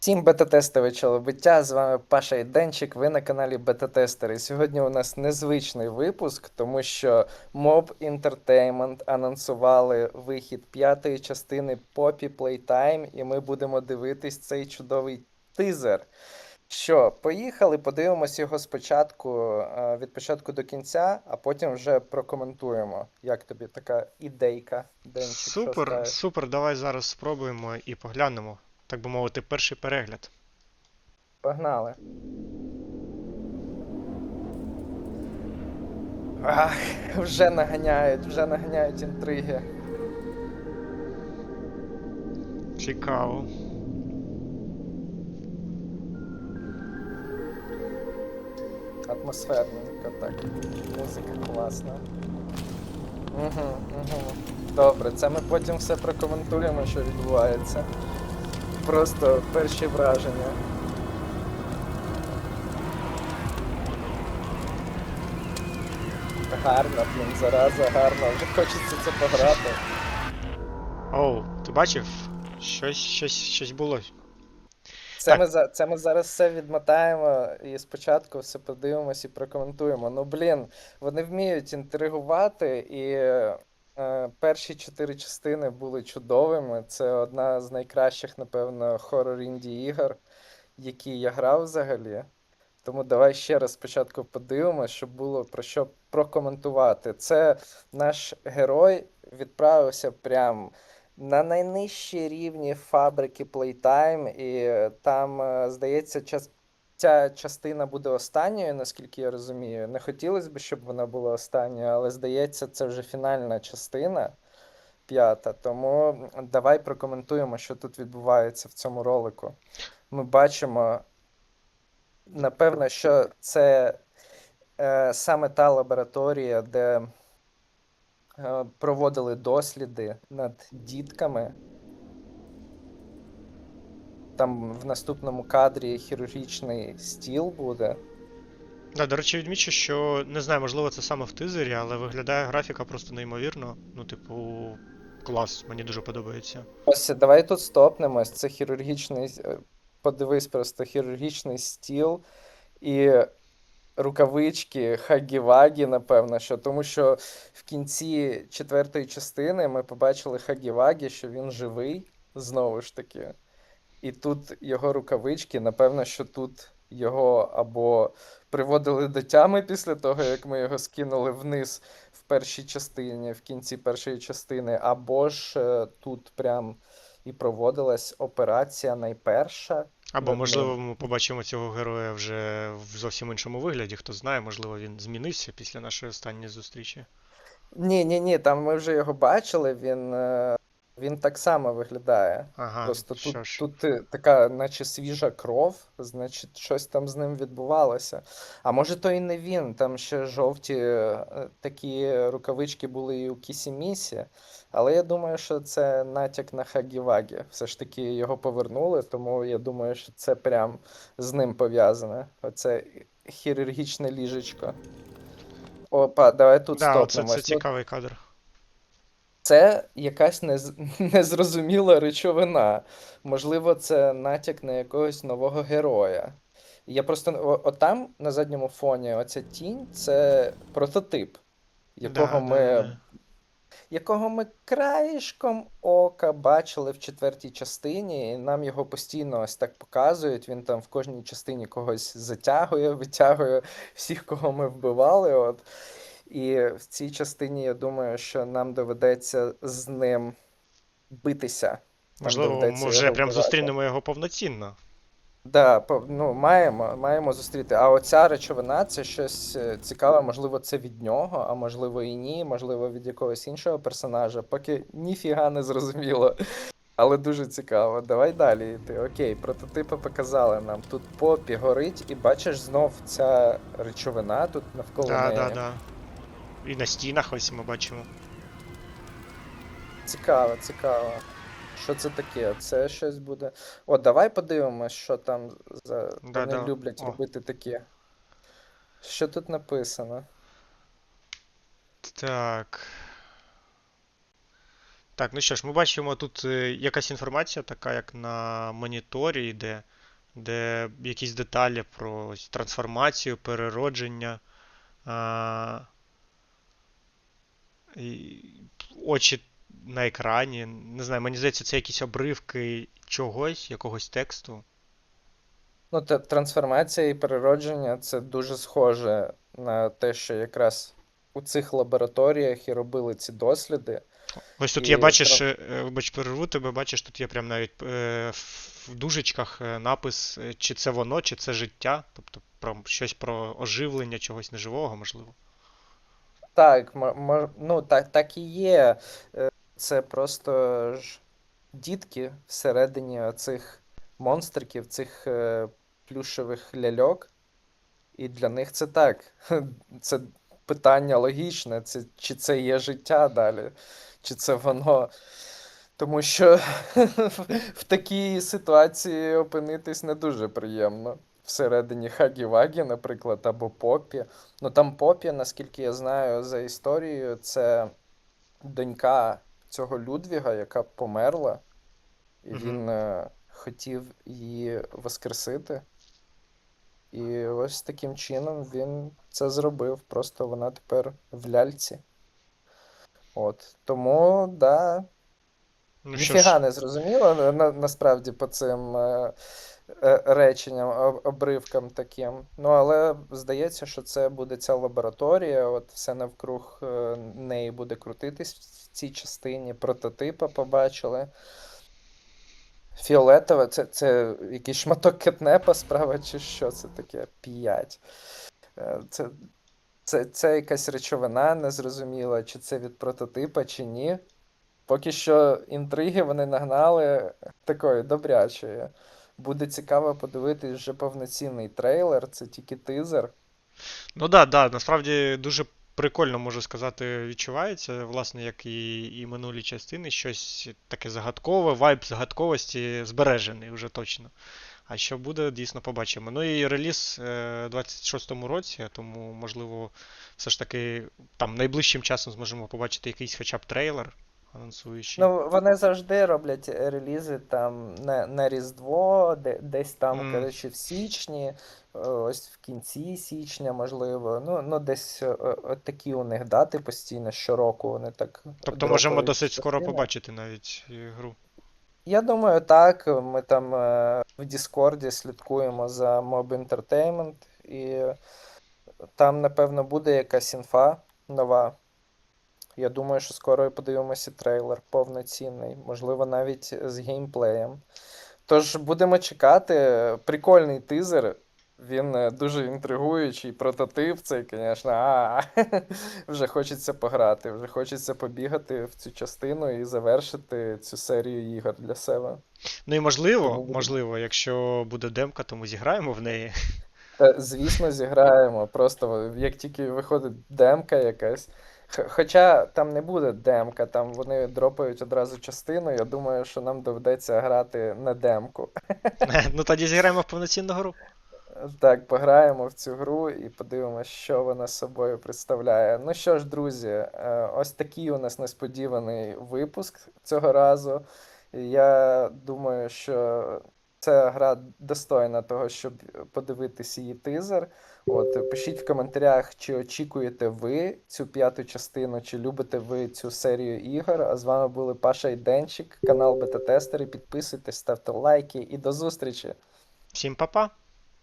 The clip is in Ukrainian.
Всім бета-тестове чоловіття, з вами Паша і Денчик, ви на каналі Бета-Тестери. Сьогодні у нас незвичний випуск, тому що Mob Entertainment анонсували вихід п'ятої частини Poppy Playtime, і ми будемо дивитись цей чудовий тизер. Що, поїхали, подивимось його спочатку е, від початку до кінця, а потім вже прокоментуємо. Як тобі така ідейка, Денчик? Супер, супер, давай зараз спробуємо і поглянемо. Так би мовити, перший перегляд. Погнали. Ах, вже наганяють, вже наганяють інтриги. Цікаво. Атмосферненько так. Музика класна. Угу, угу. Добре, це ми потім все прокоментуємо, що відбувається. Просто перші враження. Гарно, блін, зараза, гарно. Вже хочеться це пограти. Оу, ти бачив? Щось, щось, щось було. Це Так. ми, за- це ми зараз все відмотаємо і спочатку все подивимось і прокоментуємо. Ну, блін, вони вміють інтригувати, і перші чотири частини були чудовими. Це одна з найкращих, напевно, хорор інді ігор, які я грав взагалі. Тому давай ще раз спочатку подивимось, щоб було про що прокоментувати. Це наш герой відправився прям на найнижчі рівні фабрики Playtime, і е, там, е, здається, час... ця частина буде останньою, наскільки я розумію. Не хотілося б, щоб вона була останньою, але здається, це вже фінальна частина, п'ята. Тому давай прокоментуємо, що тут відбувається в цьому ролику. Ми бачимо, напевно, що це е, саме та лабораторія, де е, проводили досліди над дітками. Там в наступному кадрі хірургічний стіл буде. Да, до речі, відмічу, що не знаю, можливо, це саме в тизері, але виглядає графіка просто неймовірно. Ну, типу, клас, мені дуже подобається. Ось давай тут стопнемось. Це хірургічний. е, Подивись просто хірургічний стіл і рукавички Хагі-Вагі, напевно, що тому що в кінці четвертої частини ми побачили Хагі-Вагі, що він живий знову ж таки. І тут його рукавички, напевно, що тут його або приводили до тями після того, як ми його скинули вниз в першій частині, в кінці першої частини, або ж е, тут прям і проводилась операція найперша. Або, можливо, ми побачимо цього героя вже в зовсім іншому вигляді, хто знає, можливо, він змінився після нашої останньої зустрічі. Ні, ні, ні, там ми вже його бачили, він, е, він так само виглядає. Ага, Просто що тут, ж. тут е, така, наче свіжа кров, значить, щось там з ним відбувалося. А може, то і не він, там ще жовті е, такі рукавички були і у Кісімісі, але я думаю, що це натяк на Хагі-Вагі. Все ж таки його повернули, тому я думаю, що це прям з ним пов'язане. Оце хірургічне ліжечко. Опа, давай тут Да, оце це стопнемось. Ну, цікавий кадр. Це якась нез... незрозуміла речовина. Можливо, це натяк на якогось нового героя. Я просто отам на задньому фоні оця тінь це прототип, якого Да, ми, да, да. якого ми краєшком ока бачили в четвертій частині, і нам його постійно ось так показують. Він там в кожній частині когось затягує, витягує всіх, кого ми вбивали. От. І в цій частині я думаю, що нам доведеться з ним битися. Нам Можливо, ми вже прям зустрінемо його повноцінно. Да, ну, маємо, маємо зустріти. А оця речовина це щось е, цікаве, можливо, це від нього, а можливо і ні, можливо, від якогось іншого персонажа. Поки ніфіга не зрозуміло. Але дуже цікаво. Давай далі йти. Окей, прототипи показали нам. Тут попі горить, і бачиш знов ця речовина тут навколо Да, неї. да, да. І на стінах ось ми бачимо. Цікаво, цікаво. Що це таке? Це щось буде. О, давай подивимось, що там за. Да, Вони да. люблять О. робити таке. Що тут написано? Так. Так, ну що ж, ми бачимо тут е, якась інформація, така як на моніторі йде, де якісь деталі про ось трансформацію, переродження, а, очі на екрані. Не знаю, мені здається, це якісь обривки чогось, якогось тексту. Ну, та трансформація і переродження це дуже схоже на те, що якраз у цих лабораторіях і робили ці досліди. Ось тут І є, бачиш, е, вибач, перерву тебе, бачиш, тут є прям навіть е, в дужечках е, напис, е, чи це воно, чи це життя, тобто про щось про оживлення чогось неживого, можливо. Так, ну так, так і є. Е, Це просто ж дітки всередині оцих монстриків, цих е, плюшевих ляльок. І для них це так. Це питання логічне, це, чи це є життя далі, чи це воно. Тому що в такій ситуації опинитись не дуже приємно. Всередині Хагі-Вагі, наприклад, або Поппі. Ну там Поппі, наскільки я знаю за історією, це донька цього Людвіга, яка померла, і він е, хотів її воскресити. І ось таким чином він це зробив. Просто вона тепер в ляльці. От. Тому, да, Ну ніфіга не зрозуміло на, на- насправді по цим е, реченням, обривкам таким. Ну, але здається, що це буде ця лабораторія, от все навкруг е, неї буде крутитись в цій частині. Прототипи побачили. Фіолетове, це, це якийсь шматок кетнепа справа, чи що це таке? П'ять. Е, Це, це, це якась речовина незрозуміла, чи це від прототипа, чи ні. Поки що інтриги вони нагнали такої добрячої. Буде цікаво подивитись вже повноцінний трейлер, це тільки тизер. ну да, да, насправді дуже прикольно, можу сказати, відчувається, власне, як і, і минулі частини, щось таке загадкове, вайб загадковості збережений вже точно. А що буде, дійсно побачимо. Ну і реліз е, у 26-му році, тому, можливо, все ж таки там найближчим часом зможемо побачити якийсь хоча б трейлер анонсуючий. Ну, вони завжди роблять релізи там на, на Різдво, де, десь там, Мгм. коротше, в січні, е, ось в кінці січня, можливо. Ну, ну десь е, от такі у них дати постійно щороку вони так Тобто можемо досить скоро побачити навіть е, гру. Я думаю, так. Ми там е, в Діскорді слідкуємо за Mob Entertainment, і там, напевно, буде якась інфа нова. Я думаю, що скоро подивимося трейлер повноцінний, можливо, навіть з геймплеєм. Тож будемо чекати. Прикольний тизер. Він е, дуже інтригуючий, прототип цей, звісно, а вже хочеться пограти, вже хочеться побігати в цю частину і завершити цю серію ігор для себе. Ну і можливо, Тому можливо, якщо буде демка, то ми зіграємо в неї. Звісно, зіграємо. Просто як тільки виходить демка якась. Хоча там не буде демка, там вони дропають одразу частину. Я думаю, що нам доведеться грати на демку. Ну тоді зіграємо в повноцінну гру. Так, пограємо в цю гру і подивимося, що вона собою представляє. Ну що ж, друзі, е, ось такий у нас несподіваний випуск цього разу. Я думаю, що ця гра достойна того, щоб подивитися її тизер. От, пишіть в коментарях, чи очікуєте ви цю п'яту частину, чи любите ви цю серію ігор. А з вами були Паша і Денчик, канал Бета-Тестери. Підписуйтесь, ставте лайки і до зустрічі! Всім па-па!